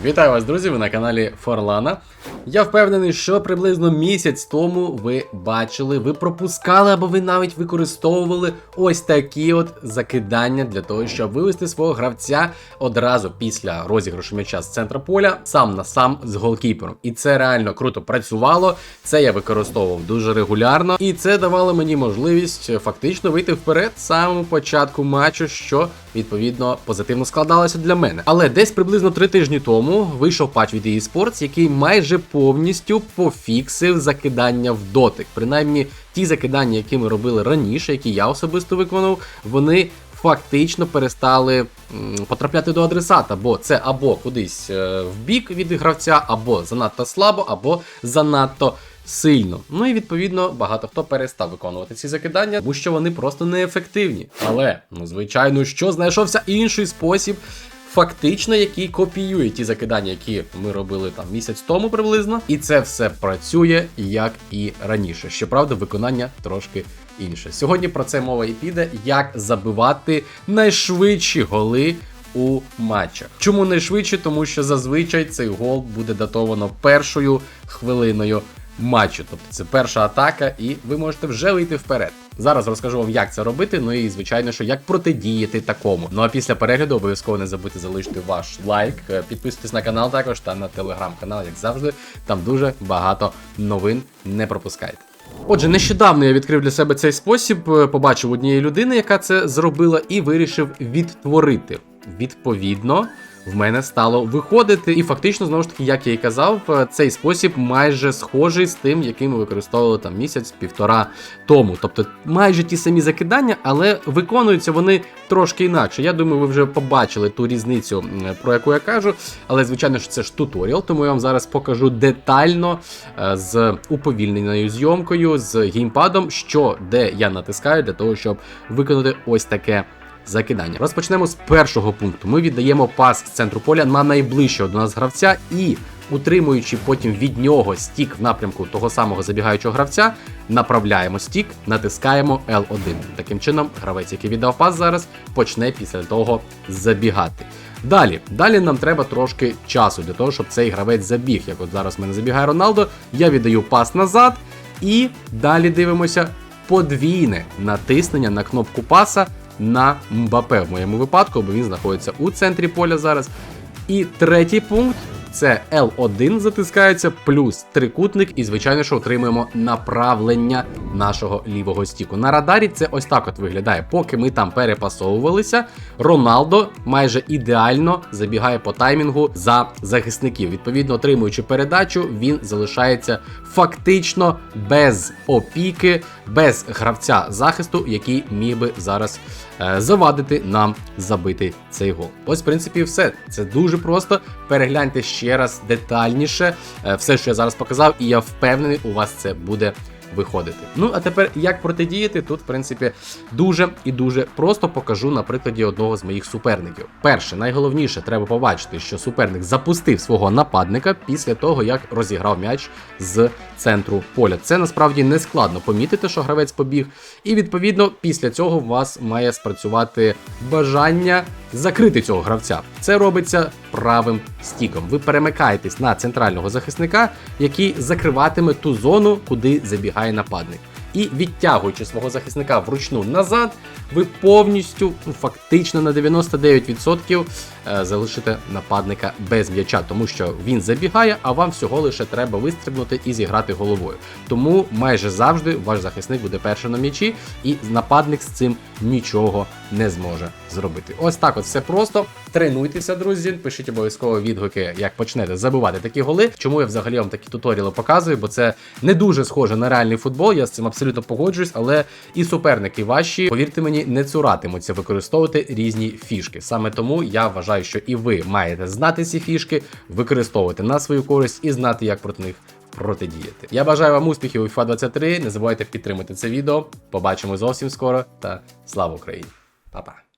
Вітаю вас, друзі! Ви на каналі Форлана. Я впевнений, що приблизно місяць тому ви бачили, ви пропускали або ви навіть використовували ось такі от закидання для того, щоб вивести свого гравця одразу після розіграшу м'яча з центра поля сам на сам з голкіпером. І це реально круто працювало. Це я використовував дуже регулярно, і це давало мені можливість фактично вийти вперед з самого початку матчу, що відповідно позитивно складалося для мене. Але десь приблизно три тижні тому вийшов патч від EA Sports, який майже повністю пофіксив закидання в дотик. Принаймні, ті закидання, які ми робили раніше, які я особисто виконував, вони. Фактично перестали потрапляти до адресата, бо це або кудись е, в бік від гравця, або занадто слабо, або занадто сильно. Ну і відповідно багато хто перестав виконувати ці закидання, тому що вони просто неефективні. Але, ну звичайно, що знайшовся інший спосіб. Фактично, який копіює ті закидання, які ми робили там місяць тому приблизно, і це все працює як і раніше. Щоправда, виконання трошки інше. Сьогодні про це мова і піде, як забивати найшвидші голи у матчах. Чому найшвидше? Тому що зазвичай цей гол буде датовано першою хвилиною матчу. Тобто це перша атака, і ви можете вже вийти вперед. Зараз розкажу вам, як це робити. Ну і звичайно, що як протидіяти такому. Ну а після перегляду обов'язково не забудьте залишити ваш лайк, е, підписуйтесь на канал також та на телеграм-канал, як завжди. Там дуже багато новин. Не пропускайте. Отже, нещодавно я відкрив для себе цей спосіб, е, побачив однієї людини, яка це зробила, і вирішив відтворити. Відповідно, в мене стало виходити. І фактично, знову ж таки, як я і казав, е, цей спосіб майже схожий з тим, який ми використовували там місяць-півтора тому. Тобто майже ті самі закидання, але виконуються вони трошки інакше. Я думаю, ви вже побачили ту різницю, про яку я кажу. Але звичайно ж це ж туторіал, тому я вам зараз покажу детально е, з уповільненою зйомкою, з геймпадом, що де я натискаю для того, щоб виконати ось таке закидання. Розпочнемо з першого пункту. Ми віддаємо пас з центру поля на найближчого до нас гравця і. Утримуючи потім від нього стік в напрямку того самого забігаючого гравця, направляємо стік, натискаємо L1. Таким чином, гравець, який віддав пас зараз, почне після того забігати. Далі, далі нам треба трошки часу для того, щоб цей гравець забіг. Як от зараз в мене забігає Роналдо, я віддаю пас назад, і далі дивимося подвійне натиснення на кнопку паса на Мбапе в моєму випадку, бо він знаходиться у центрі поля зараз. І третій пункт це L1 затискається, плюс трикутник, і, звичайно, що отримуємо направлення нашого лівого стіку. На радарі це ось так от виглядає. Поки ми там перепасовувалися, Роналдо майже ідеально забігає по таймінгу за захисників. Відповідно, отримуючи передачу, він залишається фактично без опіки, без гравця захисту, який міг би зараз е, завадити нам забити цей гол. Ось, в принципі, все. Це дуже просто. Перегляньте ще раз детальніше е, все, що я зараз показав, і я впевнений, у вас це буде. Виходити. Ну, а тепер як протидіяти? Тут, в принципі, дуже і дуже просто покажу на прикладі одного з моїх суперників. Перше, найголовніше, треба побачити, що суперник запустив свого нападника після того, як розіграв м'яч з центру поля. Це насправді не складно помітити, що гравець побіг. І відповідно, після цього у вас має спрацювати бажання закрити цього гравця. Це робиться правим стіком. Ви перемикаєтесь на центрального захисника, який закриватиме ту зону, куди забігає нападник. І відтягуючи свого захисника вручну назад, ви повністю, ну, фактично на 99% е, залишите нападника без м'яча, тому що він забігає, а вам всього лише треба вистрибнути і зіграти головою. Тому майже завжди ваш захисник буде перший на м'ячі, і нападник з цим нічого не зможе зробити. Ось так от все просто. Тренуйтеся, друзі. Пишіть обов'язково відгуки, як почнете забивати такі голи. Чому я взагалі вам такі туторіали показую, бо це не дуже схоже на реальний футбол. Я з цим абсолютно погоджуюсь, але і суперники ваші, повірте мені, не цуратимуться використовувати різні фішки. Саме тому я вважаю, що і ви маєте знати ці фішки, використовувати на свою користь і знати, як проти них. Протидіяти. Я бажаю вам успіхів у FIFA 23. Не забувайте підтримати це відео. Побачимо зовсім скоро та слава Україні! Па-па!